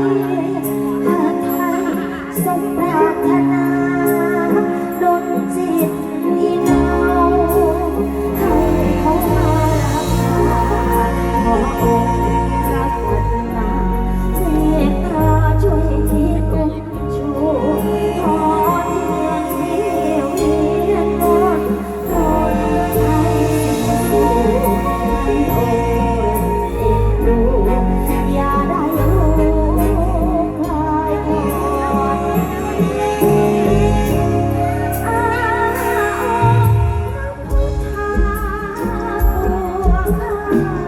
Amém. Bye.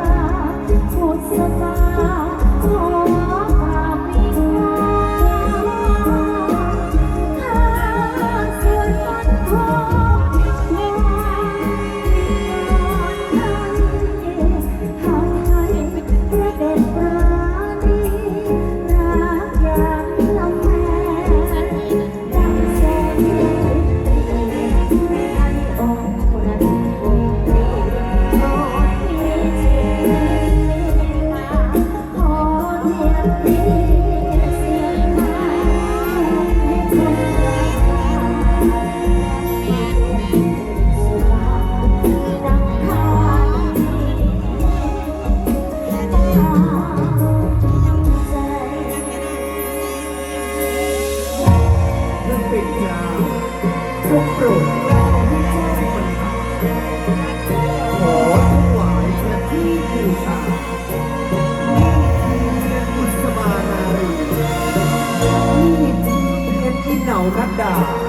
รัตดา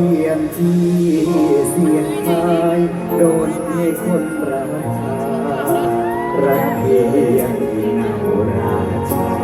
ทียนที่เสียหายโดนให้คนราชารักเพียงนาราชา